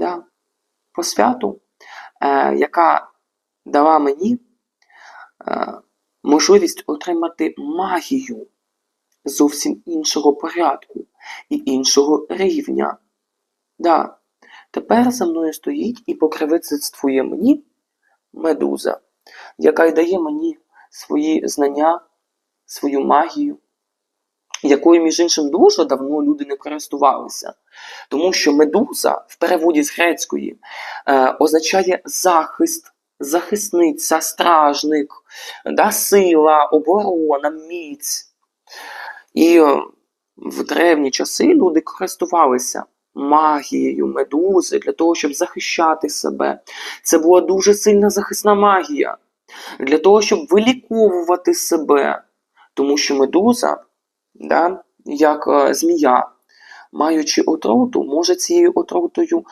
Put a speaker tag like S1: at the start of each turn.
S1: да, посвяту, е, яка дала мені е, можливість отримати магію зовсім іншого порядку і іншого рівня. Да, тепер за мною стоїть і покровительствує мені медуза, яка й дає мені свої знання, свою магію, якою, між іншим, дуже давно люди не користувалися. Тому що медуза в переводі з грецької е, означає захист, захисниця, стражник, да, сила, оборона, міць. І е, в древні часи люди користувалися магією медузи для того, щоб захищати себе. Це була дуже сильна захисна магія для того, щоб виліковувати себе. Тому що медуза, да, як е, змія, маючи отруту, може цією отрутою